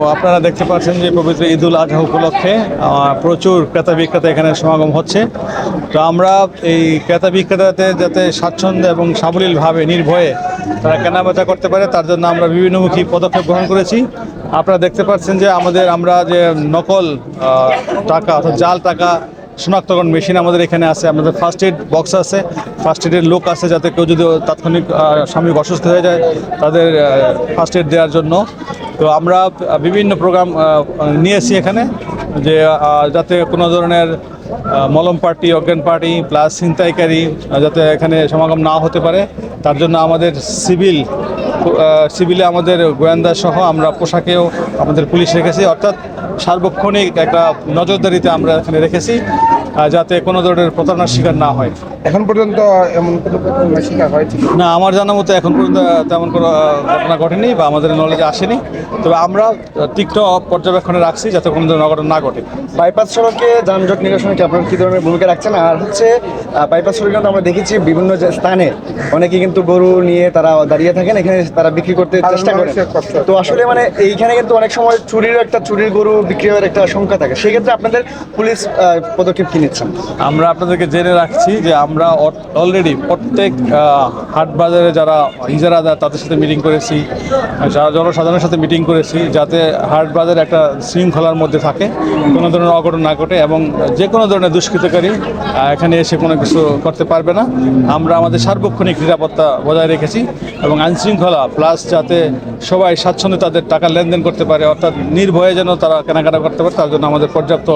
আপনারা দেখতে পাচ্ছেন যে পবিত্র ঈদুল আজহা উপলক্ষে প্রচুর ক্রেতা বিক্রেতা এখানে সমাগম হচ্ছে। তো আমরা এই ক্রেতা বিক্রেতাতে যাতে স্বাচ্ছন্দ্য এবং সাবলীলভাবে নির্ভয়ে তারা কেনাবেচা করতে পারে, তার জন্য আমরা বিভিন্নমুখী পদক্ষেপ গ্রহণ করেছি। আপনারা দেখতে পাচ্ছেন যে আমাদের, আমরা যে নকল টাকা অর্থাৎ জাল টাকা শনাক্তকরণ মেশিন আমাদের এখানে আছে, আমাদের ফার্স্ট এড বক্স আছে ফার্স্ট এডের লোক আছে যাতে কেউ যদি তাৎক্ষণিক স্বামী অসুস্থ হয়ে যায়, তাদের ফার্স্ট এড দেওয়ার জন্য। তো আমরা বিভিন্ন প্রোগ্রাম নিয়েছি এখানে, যে যাতে কোনো ধরনের মলম পার্টি, অজ্ঞান পার্টি প্লাস ছিনতাইকারী যাতে এখানে সমাগম না হতে পারে। তার জন্য আমাদের সিভিল সিভিলে আমাদের গোয়েন্দা সহ আমরা পোশাকেও আমাদের পুলিশ রেখেছি। অর্থাৎ সার্বক্ষণিক একটা নজরদারিতে আমরা এখানে রেখেছি যাতে কোনো ধরনের প্রতারণার শিকার না হয়। এখন পর্যন্ত এমন কোনো ঘটনার শিকার হয়েছে না আমার জানা মতো এখন পর্যন্ত তেমন কোনো ঘটনা ঘটেনি বা আমাদের নলেজে আসেনি। তবে আমরা তীক্ষ্ণ পর্যবেক্ষণে রাখছি যাতে কোনো ধরনের অঘটন না ঘটে। বাইপাস সড়কে যানজট নিরসনে কি আপনারা কি ধরনের ভূমিকা রাখছেন? আর হচ্ছে বাইপাস কিন্তু আমরা দেখেছি বিভিন্ন যে স্থানে অনেকে কিন্তু গরু নিয়ে তারা দাঁড়িয়ে থাকেন এখানে তারা বিক্রি করতে চেষ্টা করেন। কষ্ট। তো আসলে মানে এইখানে কিন্তু অনেক সময় চুরির একটা চুরির গরু বিক্রি হওয়ার একটা আশঙ্কা থাকে। সেক্ষেত্রে আপনাদের পুলিশ পদক্ষেপ কি নিচ্ছেন? আমরা আপনাদেরকে জেনে রাখছি যে আমরা অলরেডি প্রত্যেক হাট বাজারে যারা ইজারা দেয় তাদের সাথে মিটিং করেছি যারা জনসাধারণের সাথে মিটিং করেছি যাতে হাট বাজার একটা শৃঙ্খলার মধ্যে থাকে কোনো ধরনের অঘটন না ঘটে এবং যে কোনো ধরনের দুষ্কৃতকারী এখানে এসে কোনো কিছু করতে পারবে না। আমরা আমাদের সার্বক্ষণিক নিরাপত্তা বজায় রেখেছি এবং আইনশৃঙ্খলা প্লাস যাতে সবাই স্বাচ্ছন্দ্যে তাদের টাকা লেনদেন করতে পারে, অর্থাৎ নির্ভয়ে যেন তারা কেনাকাটা করতে পারে, তার জন্য আমাদের পর্যাপ্ত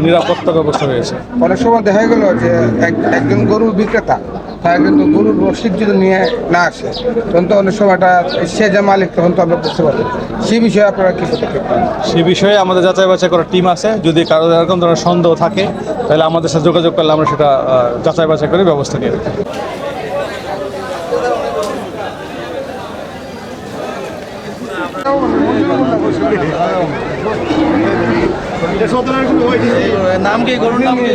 নিরাপত্তা ব্যবস্থা রয়েছে। অনেক সময় দেখা গেল যে এক- একজন গরু বিক্রেতা তারা কিন্তু গরুর রসিদ যদি নিয়ে না আসে তখন তো অনেক সময় এটা সে যে মালিক তখন তো আমরা বুঝতে পারি সেই বিষয়ে আপনারা কি পদক্ষেপ সে বিষয়ে আমাদের যাচাই বাছাই করার টিম আছে। যদি কারও এরকম ধরনের সন্দেহ থাকে তাহলে আমাদের সাথে যোগাযোগ করলে আমরা সেটা যাচাই বাছাই করে ব্যবস্থা নিয়ে নাম কি? গরুর নাম কি?